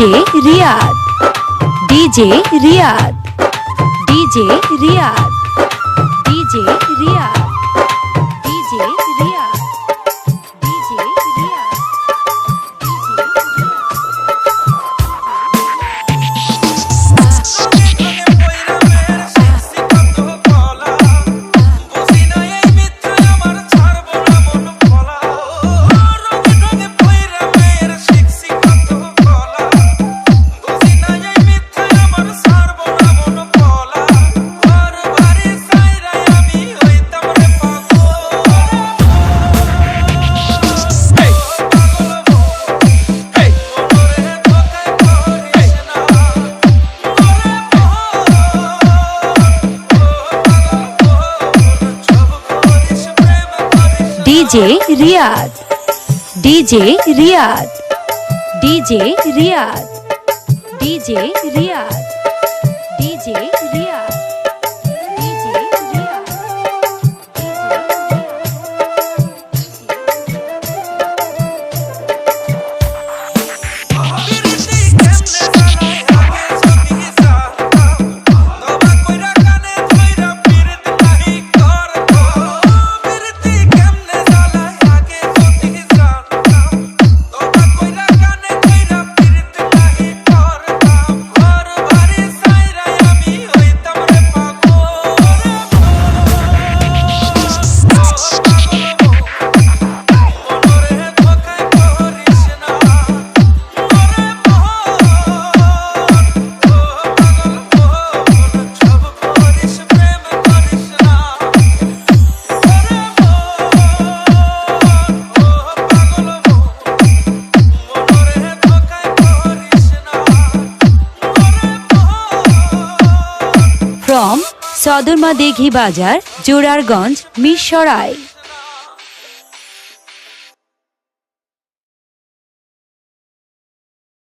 DJ Riyad DJ Riyad DJ Riyad DJ DJ Riyad DJ Riyad DJ Riyad DJ Riyad DJ from সদরমা দীঘি বাজার জোরারগঞ্জ মিশরায়